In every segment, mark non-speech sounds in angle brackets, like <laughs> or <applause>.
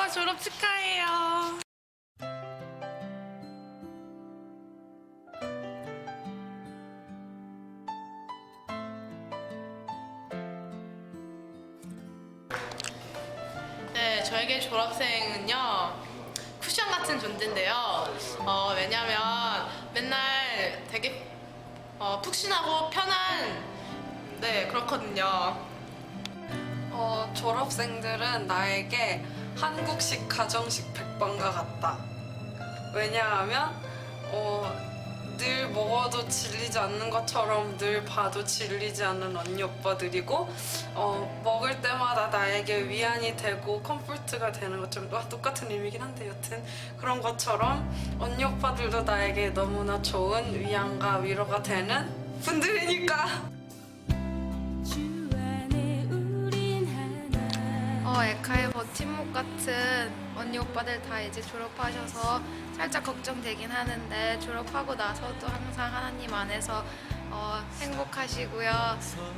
오빠 졸업 축하해요. 네, 저에게 졸업생은요 쿠션 같은 존재인데요. 어, 왜냐면 맨날 되게 어, 푹신하고 편한 네 그렇거든요. 어, 졸업생들은 나에게 한국식 가정식 백반과 같다. 왜냐하면 어, 늘 먹어도 질리지 않는 것처럼 늘 봐도 질리지 않는 언니 오빠들이고 어, 먹을 때마다 나에게 위안이 되고 컴포트가 되는 것처럼 와, 똑같은 의미긴 한데 여튼 그런 것처럼 언니 오빠들도 나에게 너무나 좋은 위안과 위로가 되는 분들이니까 어, 에카의 버팀목 같은 언니 오빠들 다 이제 졸업하셔서 살짝 걱정되긴 하는데 졸업하고 나서도 항상 하나님 안에서 어, 행복하시고요.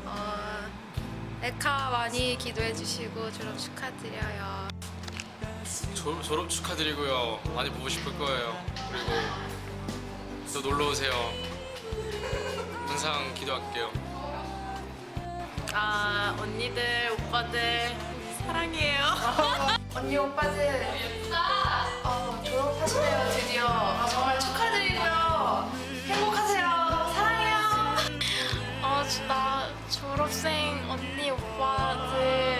어, 에카 많이 기도해 주시고 졸업 축하드려요. 졸, 졸업 축하드리고요. 많이 보고 싶을 거예요. 그리고 또 놀러 오세요. 항상 기도할게요. 아 언니들 오빠들 사랑해요. <laughs> 언니 오빠들 어, 졸업하시네요 드디어 아, 정말 축하드리고요. 행복하세요. 사랑해요. 어, 나 졸업생 언니 오빠들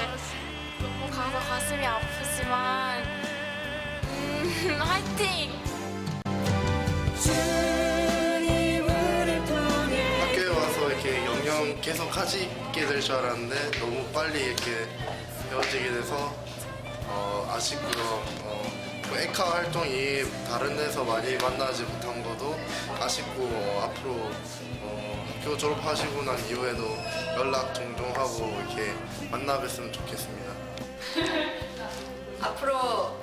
너무 가서 가슴이 아프지만 음, <laughs> 화이팅! 학교에 와서 이렇게 영영 계속 가지게 될 줄 알았는데 너무 빨리 이렇게 헤어지게 돼서 어, 아쉽고요. 어, 뭐 에카 활동 이 다른 데서 많이 만나지 못한 것도 아쉽고 어, 앞으로 어, 학교 졸업하시고 난 이후에도 연락 종종 하고 이렇게 만나 뵀으면 좋겠습니다. <laughs> 앞으로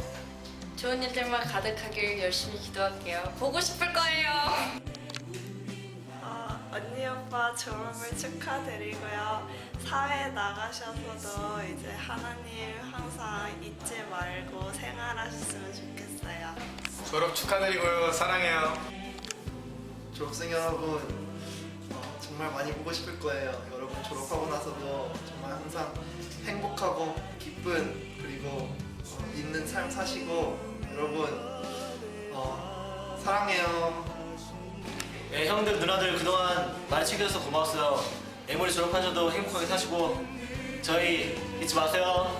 좋은 일들만 가득하길 열심히 기도할게요. 보고 싶을 거예요. 어, 언니 오빠 졸업을 축하드리고요. 사회 나가셔서도 이제 하나님 항상 잊지 말고 생활하셨으면 좋겠어요. 졸업 축하드리고요. 사랑해요. 졸업생 여러분 어, 정말 많이 보고 싶을 거예요. 여러분 졸업하고 나서도 정말 항상 행복하고 기쁜 그리고 어, 있는 삶 사시고 여러분 어, 사랑해요. 네, 형들 누나들 그동안 많이 챙겨줘서 고마웠어요. 애모리 졸업하셔도 행복하게 사시고 저희 잊지 마세요.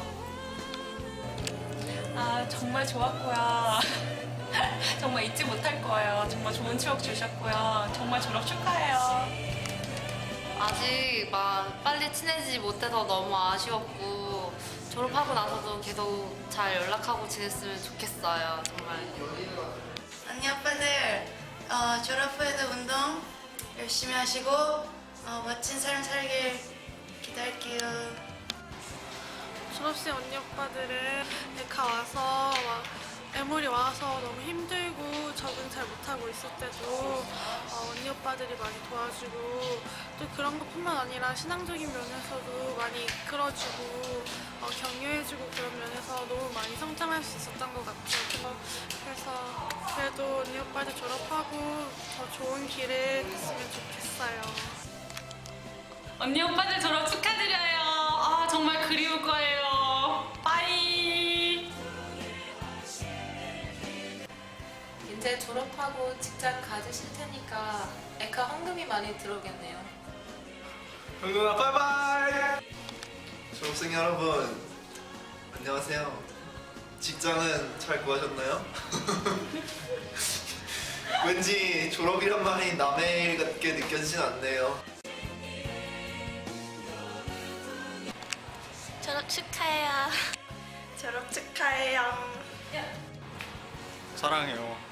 아 정말 좋았고요. <laughs> 정말 잊지 못할 거예요. 정말 좋은 추억 주셨고요. 정말 졸업 축하해요. 아직 막 빨리 친해지지 못해서 너무 아쉬웠고 졸업하고 나서도 계속 잘 연락하고 지냈으면 좋겠어요. 정말. 언니 오빠들 어, 졸업 후에도 운동 열심히 하시고 어, 멋진 삶 살길 기도할게요. 졸업생 언니 오빠들은 데카 와서 막 애물이 와서 너무 못하고 있을 때도 어, 언니 오빠들이 많이 도와주고 또 그런 것뿐만 아니라 신앙적인 면에서도 많이 이끌어주고 어, 격려해주고 그런 면에서 너무 많이 성장할 수 있었던 것 같아요. 그래서 그래도 언니 오빠들 졸업하고 더 좋은 길을 갔으면 좋겠어요. 언니 오빠들 졸업 축하드려요. 아 정말 그리울 거예요. 이제 졸업하고 직장 가지실 테니까 에카 헌금이 많이 들어오겠네요. 형누나 바이바이. 졸업생 여러분 안녕하세요. 직장은 잘 구하셨나요? <laughs> 왠지 졸업이란 말이 남의 일 같게 느껴지진 않네요. 졸업 축하해요. 졸업 축하해요. 사랑해요.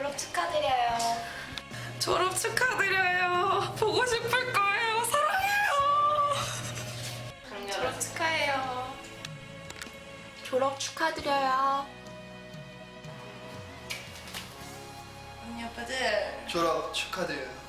졸업 축하드려요. 졸업 축하드려요. 보고 싶을 거예요. 사랑해요. 졸업 축하해요. 졸업 축하드려요. 언니 오빠들 졸업 축하드려요.